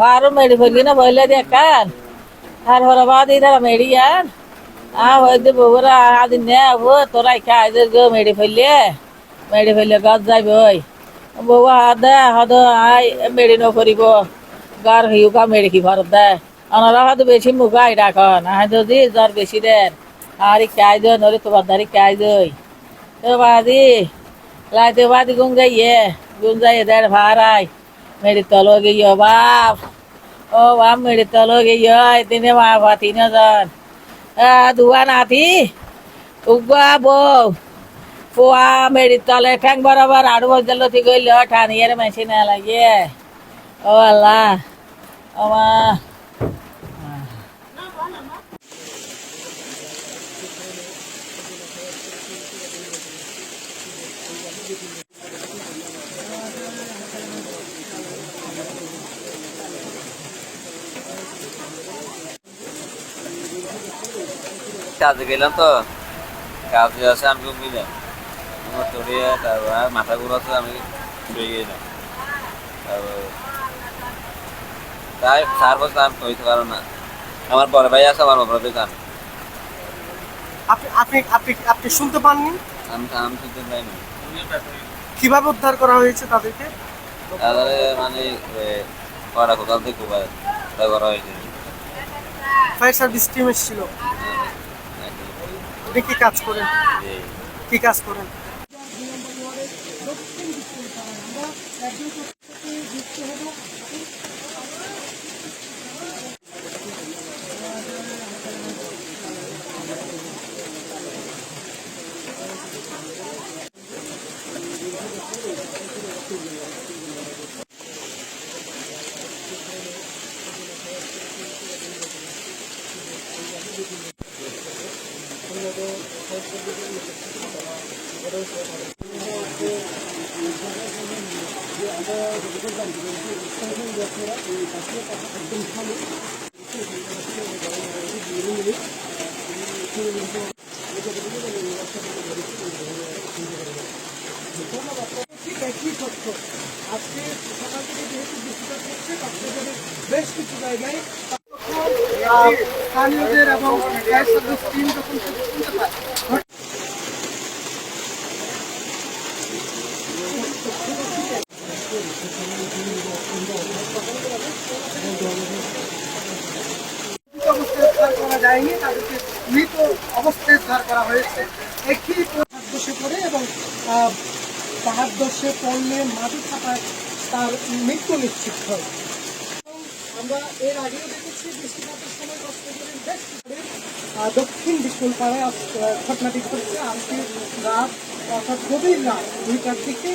వారు మెడి పొలిగిన పోయలేదు ఎక్కాన్ హైదరాబాద్ ఇదా మెడియాన్ ఆ వద్దు బొగురా అది నేవు তোরাই খাই গো মেডি ফেললে মেডি ফেললে গাছ যাইব ওই বউ দে হদ আই মেডি নকরিব গার হিউ গা মেডি কি ভরত দে অনারা হয়তো বেশি মুগাই রাখন আই যদি জ্বর বেশি দেন আর খাই দে নলে তোমার দাঁড়ি খাই দই তো বাদি লাইতে বাদি গুন যাইয়ে গুন যাইয়ে দেড় ভাড়াই meritología, va. Oh, va, meritología, tiene más patinas. Ah, tú vas a ti. ઉગવા બહુ ફુવા મેરી તલે ઠેંગ બરાબર આડવો જલ્લો થી ગઈ લ્યો ઠાની યાર મેસી ના લાગે ઓ અલ્લા અમા কাজে গেলাম তো। কাজে আছে আমি ঘুমিলাম আমার চড়িয়ে তারপর মাথা ঘুরাতে আমি শুয়ে গেলাম। তারপর তাই চার বছর আমি কইতে পারো না। আমার বড় ভাই আছে আমার বড় ভাই জানে। আপনি আপনি আপনি আপনি শুনতে পাননি? আমি আমি শুনতে পাইনি। কীভাবে উদ্ধার করা হয়েছে তাদেরকে? তারপরে মানে কড়া কোথাও থেকে করা হয়েছে। ফায়ার সার্ভিস টিম এসেছিল। আপনি কি কাজ করেন? কি কাজ করেন? আজকে সকাল থেকে যেহেতু বৃষ্টিপাত হচ্ছে কক্সবাজারের বেশ কিছু জায়গায় স্থানীয়দের এবং টিম যায়নি তাদেরকে মৃত অবস্থায় উদ্ধার করা হয়েছে একই হাত দোষে পড়ে এবং আহ, পাহাড় দোষে পড়লে মাটি থাকায় তার মৃত্যু নিশ্চিত হয়। আমরা এর আগেও দেখেছি বৃষ্টিপাতের সময় কক্সবাজারের বেশ দক্ষিণ আহ, ঘটনাটি ঘটছে। আজকে রাত অর্থাৎ গভীর রাত দুইটার দিকে